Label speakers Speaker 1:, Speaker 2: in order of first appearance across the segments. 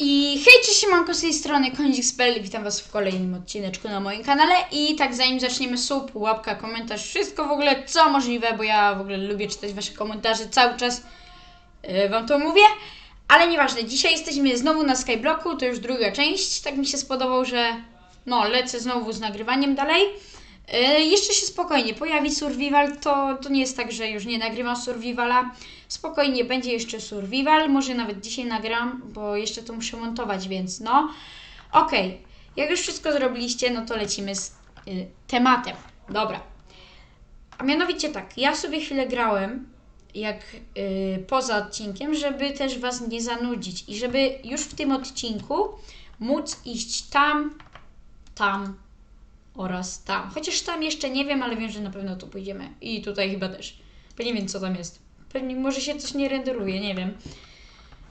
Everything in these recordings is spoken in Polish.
Speaker 1: I hej, cześć, siemanko, z tej strony Konzik.pl witam was w kolejnym odcineczku na moim kanale. I tak zanim zaczniemy sub, łapka, komentarz, wszystko w ogóle co możliwe, bo ja w ogóle lubię czytać wasze komentarze, cały czas. Yy, wam to mówię, ale nieważne, dzisiaj jesteśmy znowu na Skyblocku, to już druga część, tak mi się spodobał, że no, lecę znowu z nagrywaniem dalej. Yy, jeszcze się spokojnie pojawi survival, to, to nie jest tak, że już nie nagrywam survivala. Spokojnie będzie jeszcze survival, może nawet dzisiaj nagram, bo jeszcze to muszę montować, więc no. Okej, jak już wszystko zrobiliście, no to lecimy z y, tematem. Dobra. A mianowicie tak, ja sobie chwilę grałem, jak y, poza odcinkiem, żeby też Was nie zanudzić i żeby już w tym odcinku móc iść tam, tam oraz tam. Chociaż tam jeszcze nie wiem, ale wiem, że na pewno tu pójdziemy. I tutaj chyba też. Bo nie wiem, co tam jest. Pewnie może się coś nie renderuje, nie wiem.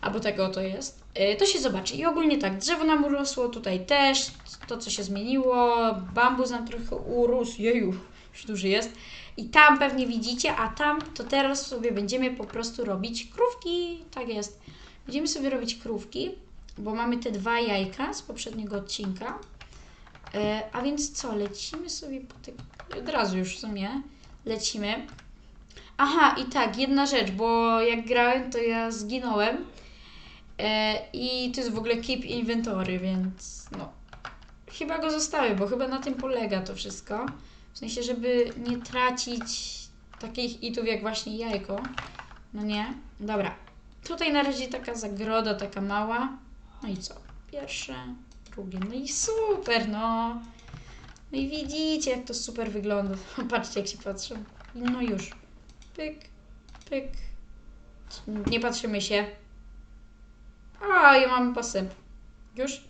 Speaker 1: Albo tego to jest. Yy, to się zobaczy. I ogólnie tak, drzewo nam urosło, tutaj też. To, co się zmieniło. Bambus nam trochę urósł. Jeju, już duży jest. I tam pewnie widzicie, a tam to teraz sobie będziemy po prostu robić krówki. Tak jest. Będziemy sobie robić krówki, bo mamy te dwa jajka z poprzedniego odcinka. E, a więc co, lecimy sobie po te... Od razu już w sumie lecimy. Aha, i tak, jedna rzecz, bo jak grałem, to ja zginąłem. E, I to jest w ogóle keep inventory, więc no. Chyba go zostawię, bo chyba na tym polega to wszystko. W sensie, żeby nie tracić takich itów jak właśnie jajko. No nie? Dobra. Tutaj na razie taka zagroda, taka mała. No i co? Pierwsze, drugie. No i super, no. No i widzicie, jak to super wygląda. Patrzcie, jak się patrzę. No już. Pyk, pyk. Nie patrzymy się. A, ja mam postęp. Już?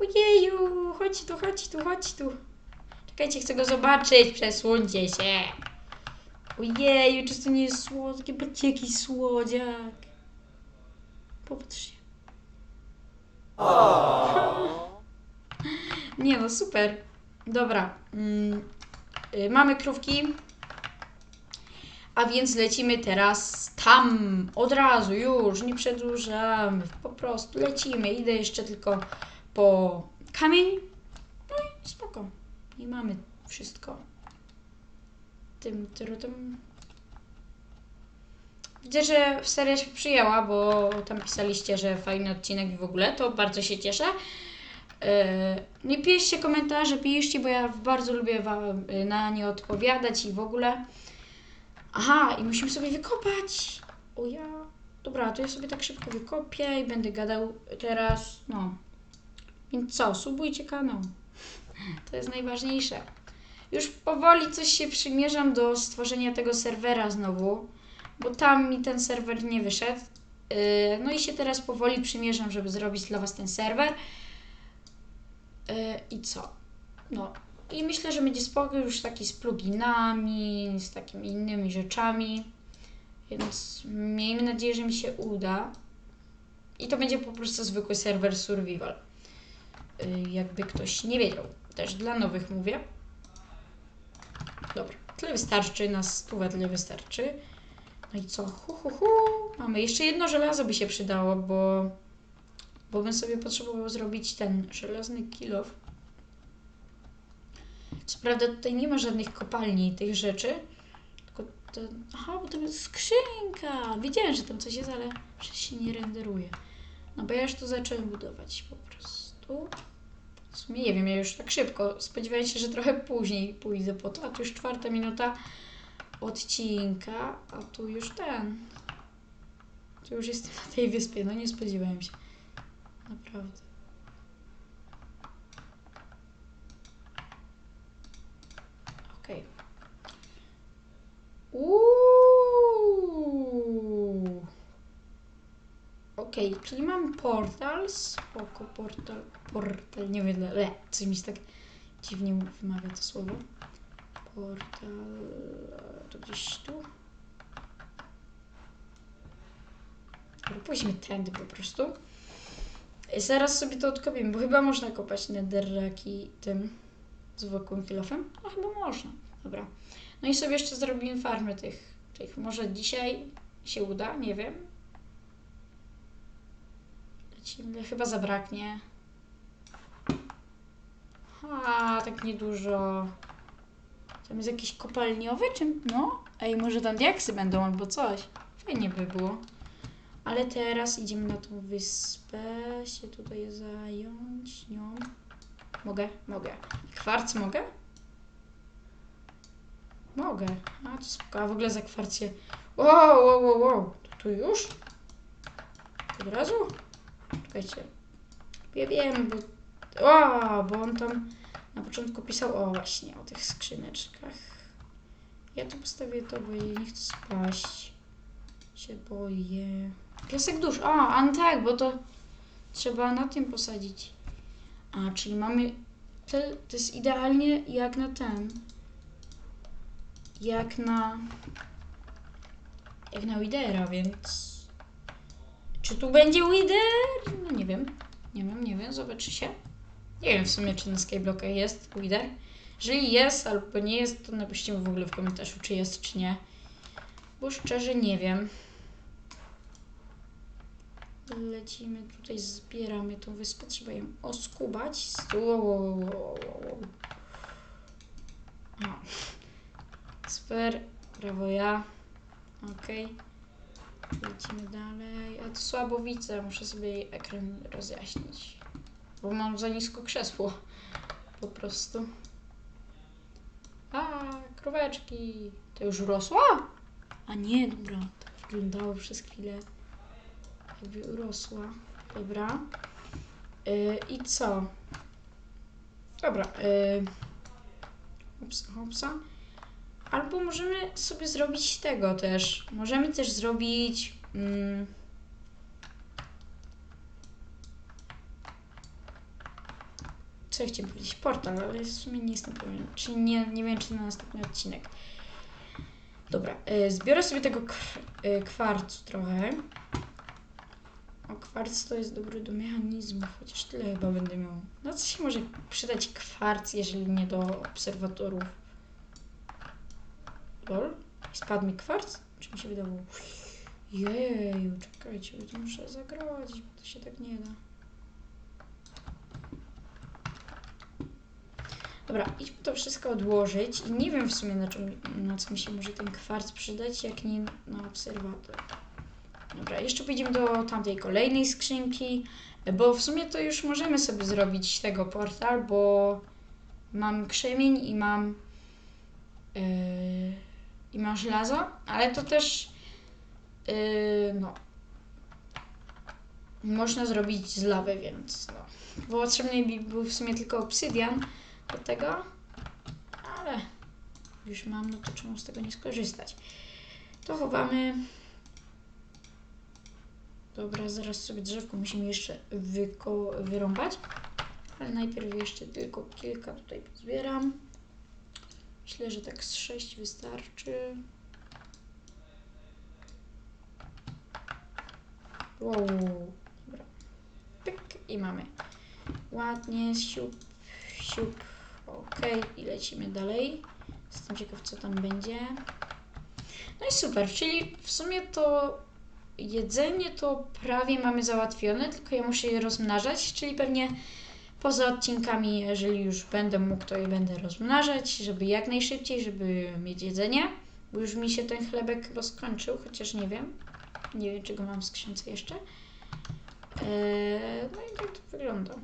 Speaker 1: Ojeju, chodź tu, chodź tu, chodź tu. Czekajcie, chcę go zobaczyć, przesuńcie się. Ojeju, czy to nie jest słodkie? Patrzcie, jaki słodziak. Popatrzcie. Nie no, super. Dobra. Mm, y, mamy krówki. A więc lecimy teraz tam. Od razu, już, nie przedłużamy. Po prostu lecimy. Idę jeszcze tylko po kamień. No i spoko. I mamy wszystko. Tym, tym, tym. Widzę, że seria się przyjęła, bo tam pisaliście, że fajny odcinek i w ogóle, to bardzo się cieszę. Yy, Nie piszcie komentarze, piszcie, bo ja bardzo lubię wam na nie odpowiadać i w ogóle. Aha, i musimy sobie wykopać. O ja. Dobra, to ja sobie tak szybko wykopię i będę gadał teraz. No. Więc co, subujcie kanał. To jest najważniejsze. Już powoli coś się przymierzam do stworzenia tego serwera znowu, bo tam mi ten serwer nie wyszedł. Yy, No i się teraz powoli przymierzam, żeby zrobić dla Was ten serwer. Yy, I co? No. I myślę, że będzie spokój już taki z pluginami, z takimi innymi rzeczami. Więc miejmy nadzieję, że mi się uda. I to będzie po prostu zwykły serwer survival. Yy, jakby ktoś nie wiedział. Też dla nowych mówię. Dobra, tyle wystarczy, na stówę tyle wystarczy. No i co? Hu, hu, hu. Mamy jeszcze jedno żelazo by się przydało, bo, bo bym sobie potrzebował zrobić ten żelazny kilof. Co prawda tutaj nie ma żadnych kopalni tych rzeczy, tylko to... Aha, bo to jest skrzynka! Wiedziałem, że tam coś jest, ale że się nie renderuje. No bo ja już to zacząłem budować po prostu. W sumie nie wiem, ja już tak szybko. Spodziewałem się, że trochę później pójdę po to, a tu już czwarta minuta odcinka, a tu już ten. Tu już jestem na tej wyspie, no nie spodziewałem się. Naprawdę. Okej. Uuu. Okej, czyli mam portal, spoko, portal, portal, nie wiem, le, coś mi się tak dziwnie wymawia to słowo. Portal, to gdzieś tu. Pójdźmy tędy po prostu. I Zaraz sobie to odkopiemy, bo chyba można kopać netherraki tym zwykłym kilofem. No chyba można. Dobra. No i sobie jeszcze zrobimy farmę tych, tych. Może dzisiaj się uda, nie wiem. lecimy. Chyba zabraknie. A, tak niedużo. Tam jest jakiś kopalniowy, czy... No? Ej, może tam diaksy będą albo coś. Fajnie by było. Ale teraz idziemy na tą wyspę, się tutaj zająć nią. Mogę? Mogę. Kwarc mogę? Mogę. A, to spoko. A w ogóle za kwarcję... Wow, wow, wow, wow. To tu już? Od razu? Czekajcie. Ja wiem, bo... O, bo on tam na początku pisał, o właśnie, o tych skrzyneczkach. Ja tu postawię to, bo jej nie chcę spaść. Się boję. Piasek dusz. A, a tak, bo to trzeba na tym posadzić. A, czyli mamy... To, to jest idealnie jak na ten. Jak na... Jak na Widera, więc... Czy tu będzie Wider? No nie wiem. Nie wiem, nie wiem, zobaczy się. Nie wiem w sumie, czy na Skyblockach jest Wider. Jeżeli jest albo nie jest, to napiszcie mi w ogóle w komentarzu, czy jest, czy nie. Bo szczerze nie wiem. Lecimy tutaj, zbieramy tą wyspę, trzeba ją oskubać. Super, brawo ja. Okej. Lecimy dalej. A to słabo widzę, muszę sobie jej ekran rozjaśnić. Bo mam za nisko krzesło. Po prostu. A, króweczki. To już urosła? A nie, dobra. Tak wyglądało przez chwilę. Jakby urosła. Dobra. Yy, I co? Dobra. Yy. Hopsa, hopsa. Albo możemy sobie zrobić tego też. Możemy też zrobić. Mm, co ja chciałem powiedzieć? Portal, ale w sumie nie jestem pewien. Czy nie, nie wiem, czy na następny odcinek. Dobra, y, zbiorę sobie tego y, kwarcu trochę. O, kwarc to jest dobry do mechanizmów, chociaż tyle chyba będę miał. No co się może przydać kwarc, jeżeli nie do obserwatorów? Lol? Spadł mi kwarc? Czy mi się wydawało? Jeju, czekajcie, bo to muszę zagrodzić, bo to się tak nie da. Dobra, idźmy to wszystko odłożyć i nie wiem w sumie na, czym, na co mi się może ten kwarc przydać, jak nie na obserwator. Dobra, jeszcze pójdziemy do tamtej kolejnej skrzynki, bo w sumie to już możemy sobie zrobić tego portal, bo mam krzemień i mam yy, i mam żelazo, ale to też yy, no można zrobić z lawy, więc no. Bo potrzebny mi był w sumie tylko obsydian do tego, ale już mam, no to czemu z tego nie skorzystać? To chowamy. Dobra, zaraz sobie drzewko musimy jeszcze wyko- wyrąbać, ale najpierw jeszcze tylko kilka tutaj pozbieram. Myślę, że tak z sześć wystarczy. Wow, dobra. Pyk i mamy. Ładnie, siup, siup. Ok, i lecimy dalej. Jestem ciekaw, co tam będzie. No i super, czyli w sumie to jedzenie to prawie mamy załatwione, tylko ja muszę je rozmnażać, czyli pewnie poza odcinkami, jeżeli już będę mógł, to je będę rozmnażać, żeby jak najszybciej, żeby mieć jedzenie, bo już mi się ten chlebek rozkończył, chociaż nie wiem. Nie wiem, czy go mam w skrzynce jeszcze. Eee, no i tak to wygląda.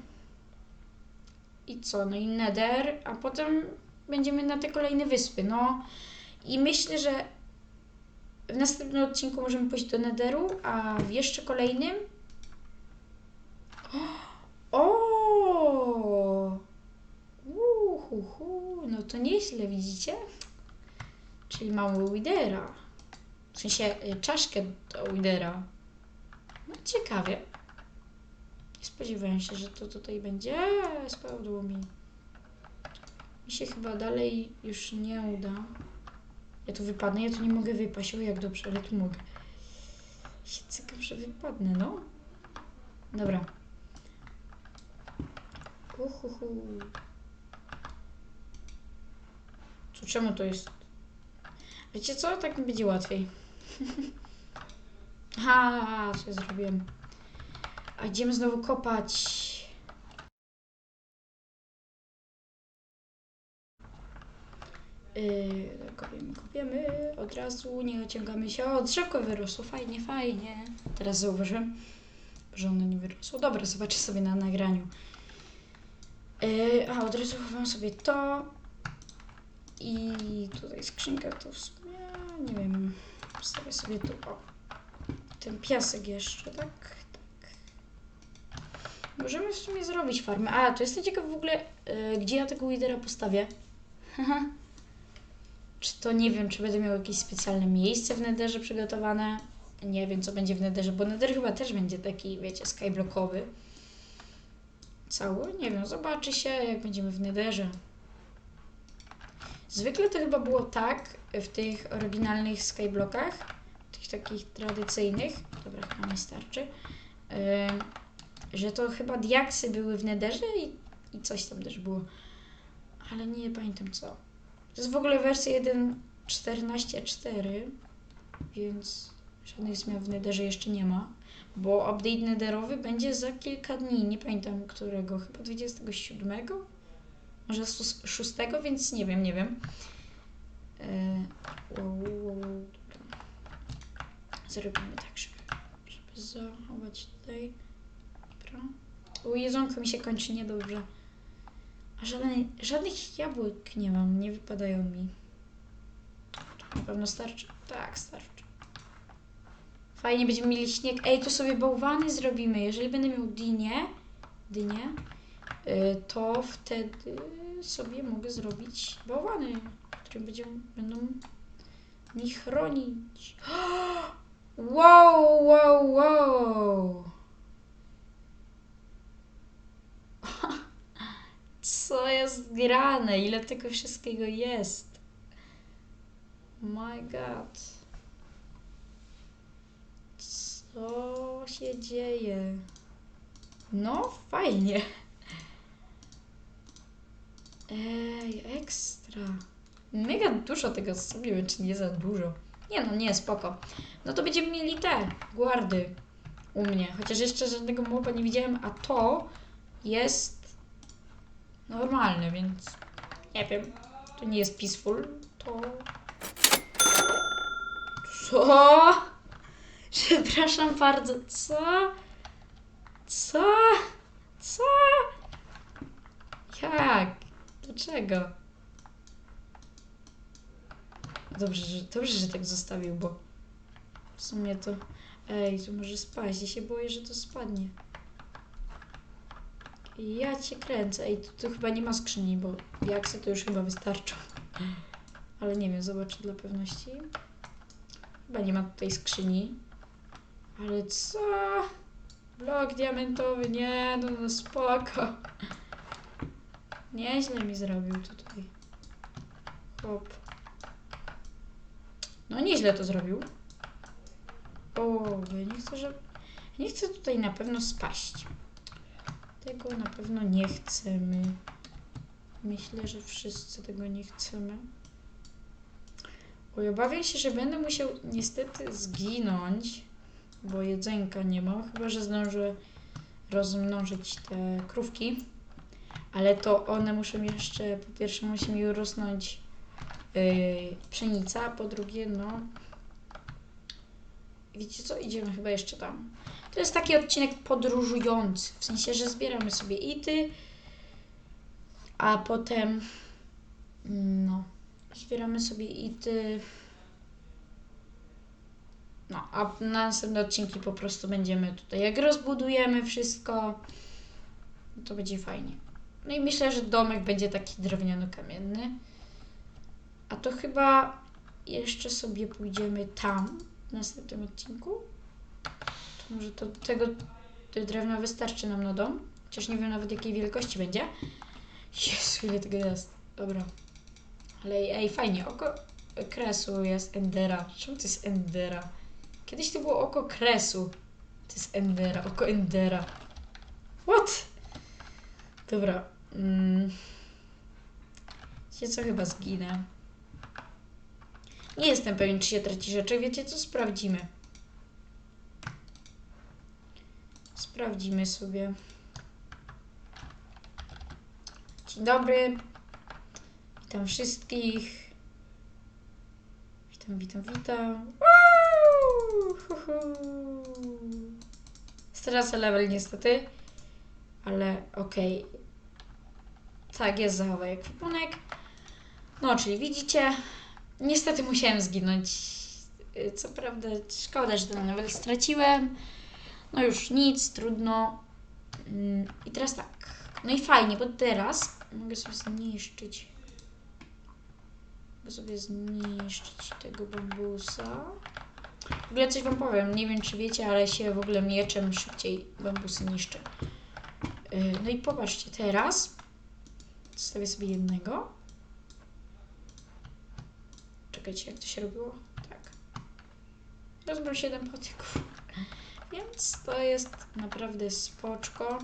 Speaker 1: I co? No i Nether, a potem będziemy na te kolejne wyspy. No i myślę, że w następnym odcinku możemy pójść do Netheru, a w jeszcze kolejnym. O! Uhuhu, no to nieźle, widzicie? Czyli mamy Widera. W sensie y, czaszkę do Widera. No ciekawie. Nie spodziewałem się, że to tutaj będzie. Spadło mi. Mi się chyba dalej już nie uda. Ja tu wypadnę, ja tu nie mogę wypaść. O, jak dobrze, ale tu mogę. Się cykam, że wypadnę, no. Dobra. Uhuhu. Co, czemu to jest? Wiecie co? Tak mi będzie łatwiej. Ha, co ja zrobiłem? A idziemy znowu kopać. Yy, kopiemy, kopiemy od razu, nie ociągamy się. O, drzewko wyrosło, fajnie, fajnie. Teraz zauważyłem, że ono nie wyrosło. Dobra, zobaczę sobie na nagraniu. Yy, a, od razu chowam sobie to. I tutaj skrzynka to w sumie, nie wiem, postawię sobie tu, o, ten piasek jeszcze, tak? Tak. Możemy w sumie zrobić farmę. A, to jestem ciekaw w ogóle, yy, gdzie ja tego widera postawię. Haha. Czy to nie wiem, czy będę miał jakieś specjalne miejsce w Netherze przygotowane? Nie wiem, co będzie w Netherze, bo Nether chyba też będzie taki, wiecie, skyblockowy. Cały? Nie wiem, zobaczy się, jak będziemy w Netherze. Zwykle to chyba było tak w tych oryginalnych skyblockach, tych takich tradycyjnych, dobra, chyba mi starczy, yy, że to chyba diaksy były w Netherze i, i coś tam też było. Ale nie pamiętam co. To jest w ogóle wersja 1.14.4, więc żadnych zmian w Netherze jeszcze nie ma, bo update Netherowy będzie za kilka dni, nie pamiętam którego, chyba 27? Może 6, więc nie wiem, nie wiem. Dobra. Zrobimy tak, żeby, żeby zachować tutaj. Dobra. Mi się kończy niedobrze. A żadnej, żadnych jabłek nie mam, nie wypadają mi. Na pewno starczy? Tak, starczy. Fajnie, będziemy mieli śnieg. Ej, tu sobie bałwany zrobimy. Jeżeli będę miał dynię, dynię, y, to wtedy sobie mogę zrobić bałwany, które będzie, będą mi chronić. Wow, wow, wow. Co jest grane? Ile tego wszystkiego jest? My god. Co się dzieje? No, fajnie. Ej, ekstra. Mega dużo tego sobie, wiem, czy nie za dużo. Nie no, nie, spoko. No to będziemy mieli te guardy u mnie. Chociaż jeszcze żadnego moba nie widziałem, a to jest normalne, więc nie wiem. To nie jest peaceful, to... Co? Przepraszam bardzo, co? Co? Co? Jak? Dlaczego? Dobrze, że, dobrze, że tak zostawił, bo w sumie to... Ej, to może spaść. Ja się boję, że to spadnie. Ja cię kręcę. Ej, tu, tu chyba nie ma skrzyni, bo jaksy to już chyba wystarczą. Ale nie wiem, zobaczę dla pewności. Chyba nie ma tutaj skrzyni. Ale co? Blok diamentowy, nie, no, no spoko. Nieźle mi zrobił tutaj. Hop. No nieźle to zrobił. O, nie chcę, że... Nie chcę tutaj na pewno spaść. Tego na pewno nie chcemy. Myślę, że wszyscy tego nie chcemy. Oj, obawiam się, że będę musiał niestety zginąć, bo jedzenka nie mam, chyba że zdążę rozmnożyć te krówki. Ale to one muszą jeszcze, po pierwsze musi mi urosnąć yy, pszenica, a po drugie, no... Wiecie co? Idziemy chyba jeszcze tam. To jest taki odcinek podróżujący, w sensie, że zbieramy sobie ity, a potem, no, zbieramy sobie ity, no, a na następne odcinki po prostu będziemy tutaj, jak rozbudujemy wszystko, to będzie fajnie. No i myślę, że domek będzie taki drewniano-kamienny. A to chyba jeszcze sobie pójdziemy tam w następnym odcinku. Może to tego drewna wystarczy nam na dom. Chociaż nie wiem nawet jakiej wielkości będzie. Jezu, ile tego jest. Dobra. Ale ej, fajnie. Oko kresu jest Endera. Czemu to jest Endera? Kiedyś to było oko kresu. To jest Endera. Oko Endera. What? Dobra. Mm. Wiecie co? Chyba zginę. Nie jestem pewien, czy się traci rzeczy. Wiecie co? Sprawdzimy. Sprawdzimy. sobie. Dzień dobry. Witam wszystkich. Witam, witam, witam. Stracę level niestety, ale okej. Tak, jest zachowaj ekwipunek. No, czyli widzicie, niestety musiałem zginąć. Co prawda, szkoda, że ten level straciłem. No już nic, trudno. Mm, I teraz tak. No i fajnie, bo teraz mogę sobie zniszczyć. Mogę sobie zniszczyć tego bambusa. W ogóle coś wam powiem, nie wiem czy wiecie, ale się w ogóle mieczem szybciej bambusy niszczy. No i popatrzcie, teraz zostawię sobie jednego. Czekajcie, jak to się robiło? Tak. Rozbrał 7 patyków. Więc to jest naprawdę spoczko,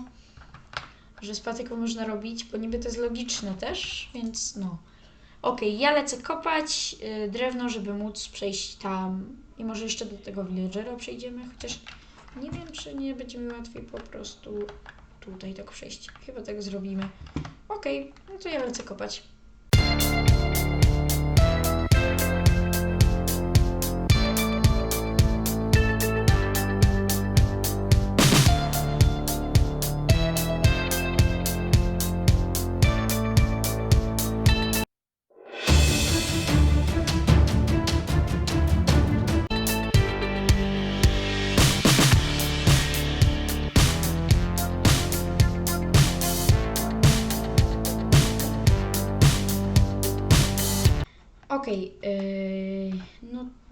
Speaker 1: że z można robić, bo niby to jest logiczne też, więc no. Okej, ja lecę kopać y, drewno, żeby móc przejść tam i może jeszcze do tego villagera przejdziemy, chociaż nie wiem, czy nie będzie mi łatwiej po prostu tutaj tak przejść. Chyba tak zrobimy. Okej, no to ja lecę kopać.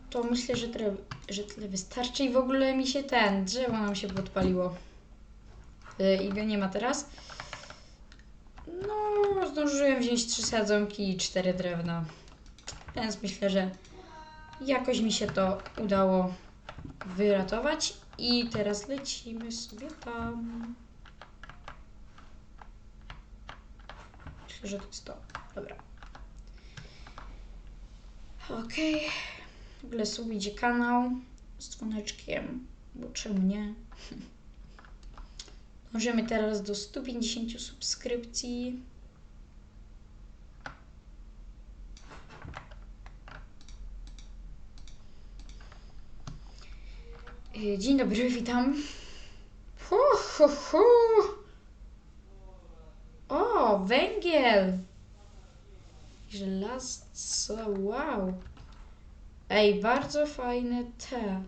Speaker 1: To myślę, że tyle, że tyle wystarczy i w ogóle mi się ten, drzewo nam się podpaliło. Yy, I go nie ma teraz. No, zdążyłem wziąć trzy sadzonki i cztery drewna. Więc myślę, że jakoś mi się to udało wyratować. I teraz lecimy sobie tam. Myślę, że to jest to. Dobra. Okej. W ogóle sobie idzie kanał z dzwoneczkiem, bo czemu nie? Możemy teraz do 150 subskrypcji. Y, Dzień dobry, witam. Hu, hu, hu. O, węgiel! Żelazco, wow. Ej, bardzo fajne te.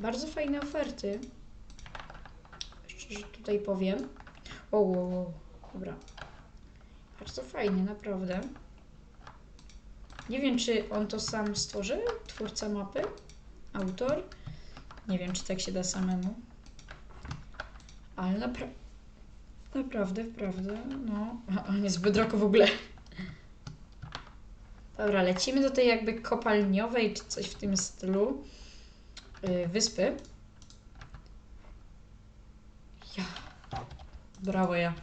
Speaker 1: Bardzo fajne oferty. Szczerze tutaj powiem. O, o, o. dobra. Bardzo fajnie, naprawdę. Nie wiem, czy on to sam stworzył, twórca mapy, autor. Nie wiem, czy tak się da samemu. Ale naprawdę. Naprawdę, prawda? No, on jest w Bedrocku w ogóle. Dobra, lecimy do tej jakby kopalniowej, czy coś w tym stylu yy, wyspy. Ja. Brawo ja.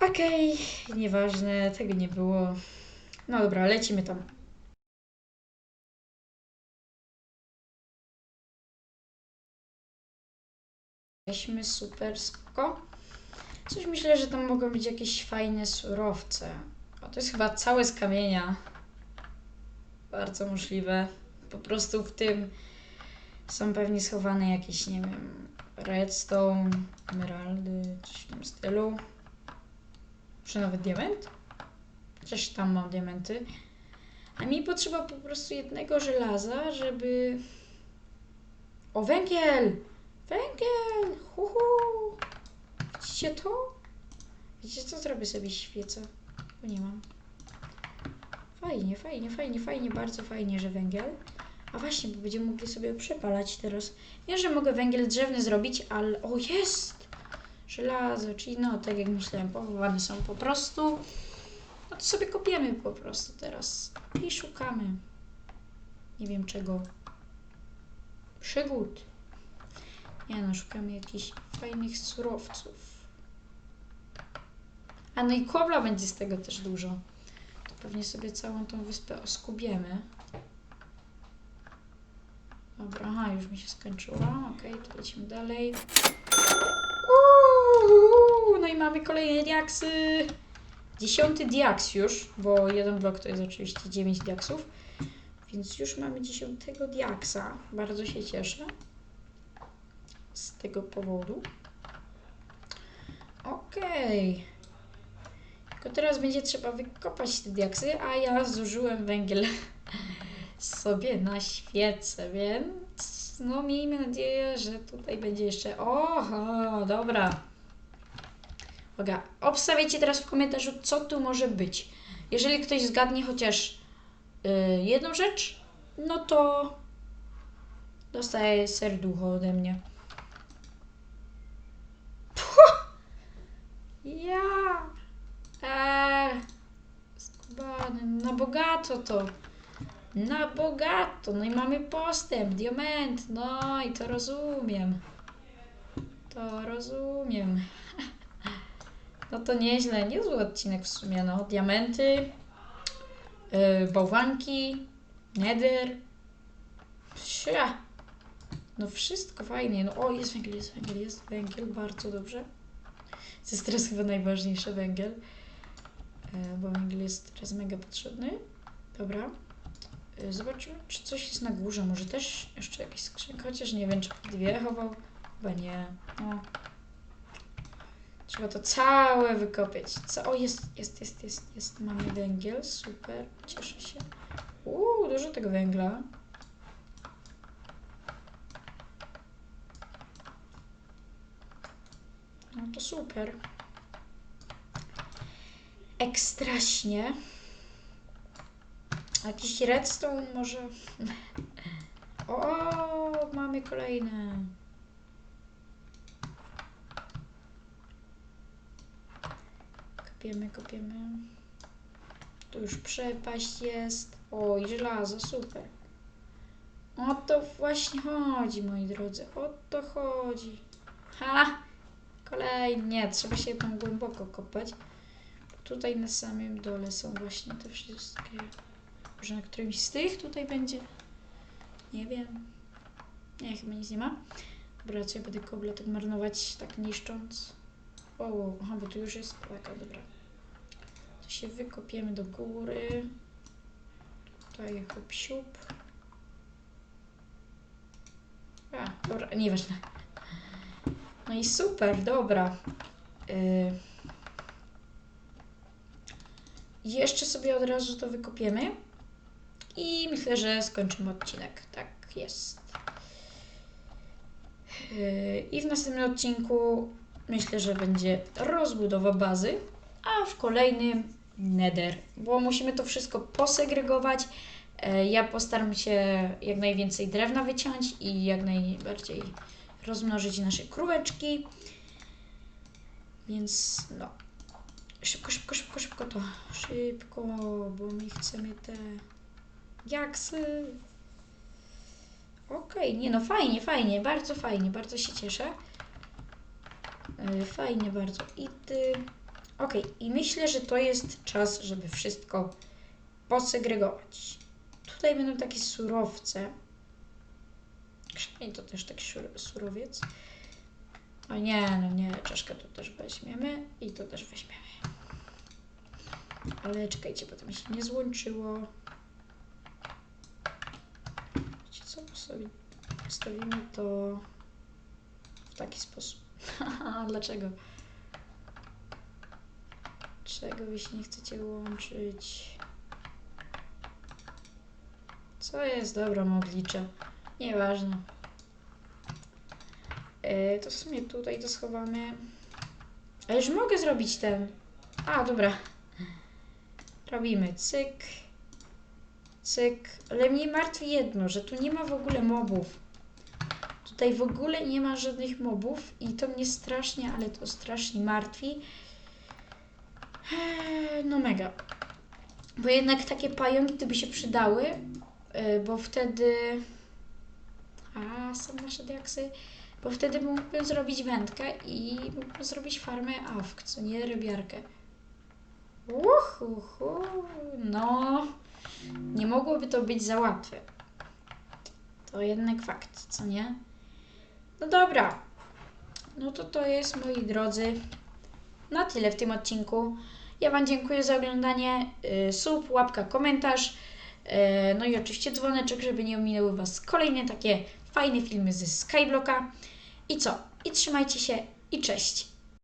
Speaker 1: Okej, nieważne, tego nie było. No dobra, lecimy tam. Weźmy super skoko. Coś myślę, że tam mogą być jakieś fajne surowce. To jest chyba całe z kamienia. Bardzo możliwe. Po prostu w tym są pewnie schowane jakieś, nie wiem, redstone, emeraldy, coś w tym stylu. Może nawet diament? Chociaż tam mam diamenty. A mi potrzeba po prostu jednego żelaza, żeby... O, węgiel! Węgiel! Huhu! Widzicie to? Widzicie co? Zrobię sobie świecę. Bo nie mam. Fajnie, fajnie, fajnie, fajnie, bardzo fajnie, że węgiel. A właśnie, bo będziemy mogli sobie przepalać teraz. Wiem, że mogę węgiel drzewny zrobić, ale... O, jest! Żelazo, czyli no, tak jak myślałem, pochowane są po prostu. No to sobie kopiemy po prostu teraz. I szukamy. Nie wiem czego. Przygód. Nie no, szukamy jakichś fajnych surowców. A no i kobla będzie z tego też dużo. To pewnie sobie całą tą wyspę oskubiemy. Dobra, aha, już mi się skończyła. Okej, to lecimy dalej. Uuu, no i mamy kolejne diaksy. Dziesiąty diaks już, bo jeden blok to jest oczywiście 9 diaksów. Więc już mamy dziesiątego diaksa. Bardzo się cieszę z tego powodu. Okej. Tylko teraz będzie trzeba wykopać te diaksy, a ja zużyłem węgiel sobie na świecę, więc no miejmy nadzieję, że tutaj będzie jeszcze... Oho, dobra. Uwaga, obstawiajcie teraz w komentarzu, co tu może być. Jeżeli ktoś zgadnie chociaż y, jedną rzecz, no to dostaje serducho ode mnie. Puh! Ja! Eee, na bogato to. Na bogato. No i mamy postęp, diament. No i to rozumiem. To rozumiem. No to nieźle, niezły odcinek w sumie, no. Diamenty, yy, bałwanki, nether. Psia. No wszystko fajnie. No o, jest węgiel, jest węgiel, jest węgiel, bardzo dobrze. To jest teraz chyba najważniejszy węgiel, bo węgiel jest teraz mega potrzebny. Dobra. E, Zobaczymy, czy coś jest na górze. Może też jeszcze jakieś skrzynka, chociaż nie wiem, czy dwie chował. Chyba nie. Trzeba to całe wykopiać. Co? O, jest, jest, jest, jest, jest. Mamy węgiel, super, cieszę się. Uuu, dużo tego węgla. No to super. Ekstraśnie. Jakiś redstone może. O, mamy kolejne. Kopiemy, kopiemy. Tu już przepaść jest. O, i żelazo, super. O to właśnie chodzi, moi drodzy. O to chodzi. Ha! Kolejny. Nie, trzeba się tam głęboko kopać. Tutaj na samym dole są właśnie te wszystkie. Może na którymś z tych tutaj będzie? Nie wiem. Nie, chyba nic nie ma. Dobra, co ja będę kobla tak marnować, tak niszcząc. O, aha, bo tu już jest plaka, dobra. To się wykopiemy do góry. Tutaj hop siup. A, dobra, nieważne. No i super, dobra. Yy. Jeszcze sobie od razu to wykopiemy. I myślę, że skończymy odcinek. Tak jest. Yy, I w następnym odcinku myślę, że będzie rozbudowa bazy, a w kolejnym nether, bo musimy to wszystko posegregować. Yy, Ja postaram się jak najwięcej drewna wyciąć i jak najbardziej rozmnożyć nasze króweczki. Więc no. Szybko, szybko, szybko, szybko to. Szybko, bo my chcemy te jaksy. Okej, nie no, fajnie, fajnie, bardzo fajnie, bardzo się cieszę. Yy, Fajnie bardzo. I ty. Okej, i myślę, że to jest czas, żeby wszystko posegregować. Tutaj będą takie surowce. I to też taki sur- surowiec. O nie, no nie, czaszkę to też weźmiemy i to też weźmiemy. Ale czekajcie, bo to mi się nie złączyło. Wiecie co, sobie postawimy to w taki sposób. Dlaczego? Czego wy się nie chcecie łączyć? Co jest? Dobra, moglicze. Nieważne. E, to w sumie tutaj to schowamy. A już mogę zrobić ten. A, dobra. Robimy cyk. Cyk. Ale mnie martwi jedno, że tu nie ma w ogóle mobów. Tutaj w ogóle nie ma żadnych mobów i to mnie strasznie, ale to strasznie martwi. Eee, No mega. Bo jednak takie pająki by się przydały, yy, bo wtedy... A, są nasze diaksy. Bo wtedy mógłbym zrobić wędkę i mógłbym zrobić farmę awk, co nie rybiarkę. Uhuhu, no, nie mogłoby to być za łatwe. To jednak fakt, co nie? No dobra. No to to jest, moi drodzy, na tyle w tym odcinku. Ja Wam dziękuję za oglądanie. Yy, Sub, łapka, komentarz. Yy, No i oczywiście dzwoneczek, żeby nie ominęły Was kolejne takie fajne filmy ze Skyblocka. I co? I trzymajcie się i cześć.